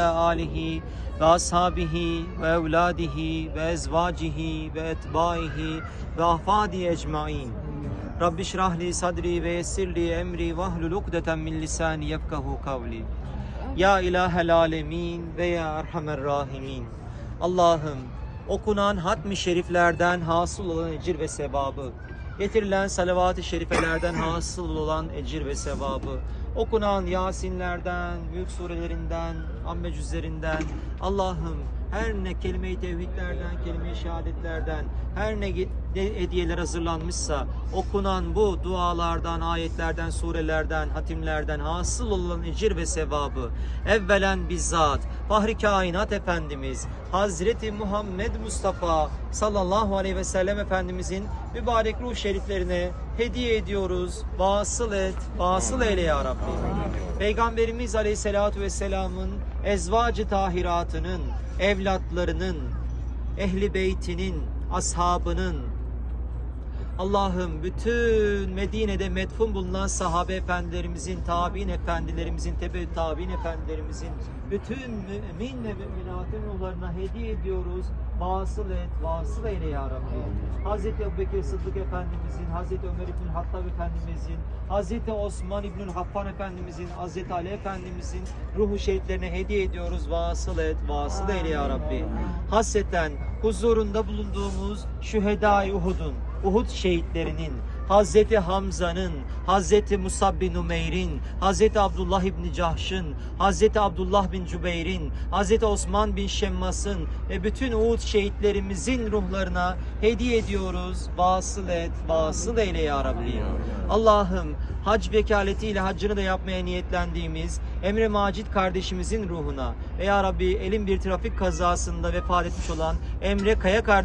آله وأصحابه وأولاده وأزواجه وأتباعه وأحفاده أجمعين رب اشرح لي صدري ويسر لي أمري واحلل عقدة من لساني يفقه قولي Ya İlahel Alemin ve Ya Erhamer Rahimin. Allah'ım okunan hatmi şeriflerden hasıl olan ecir ve sevabı, getirilen salavat-ı şerifelerden hasıl olan ecir ve sevabı, okunan Yasinlerden, Mülk surelerinden, amme cüzlerinden, Allah'ım her ne kelime-i tevhidlerden, kelime-i şehadetlerden, her ne hediyeler hazırlanmışsa, okunan bu dualardan, ayetlerden, surelerden, hatimlerden hasıl olan ecir ve sevabı, evvelen bizzat, Fahri Kainat Efendimiz, Hazreti Muhammed Mustafa sallallahu aleyhi ve sellem Efendimizin mübarek ruh şeriflerine hediye ediyoruz. Vasıl et, vasıl eyle ya Rabbi. Peygamberimiz aleyhissalatu vesselamın ezvacı tahiratının, evlatlarının, ehli beytinin, ashabının, Allah'ım bütün Medine'de metfun bulunan sahabe efendilerimizin, tabi'in efendilerimizin, tebe tabi'in efendilerimizin bütün mümin ve müminatın ruhlarına hediye ediyoruz. Vasıl et, vasıl eyle ya Rabbi. Hazreti Ebubekir Sıddık Efendimizin, Hazreti Ömer İbn Hattab Efendimizin, Hazreti Osman İbn Haffan Efendimizin, Hazreti Ali Efendimizin ruhu şeriflerine hediye ediyoruz. Vasıl et, vasıl eyle ya Rabbi. Hasreten huzurunda bulunduğumuz şühedai Uhud'un, Uhud şehitlerinin, Hazreti Hamza'nın, Hazreti Musab bin Umeyr'in, Hazreti Abdullah İbni Cahş'ın, Hazreti Abdullah bin Cübeyr'in, Hazreti Osman bin Şemmas'ın ve bütün Uhud şehitlerimizin ruhlarına hediye ediyoruz. Vasıl et, vasıl eyle ya Rabbi. Allah'ım hac vekaletiyle haccını da yapmaya niyetlendiğimiz Emre Macit kardeşimizin ruhuna ve ya Rabbi elin bir trafik kazasında vefat etmiş olan Emre Kaya kardeşimizin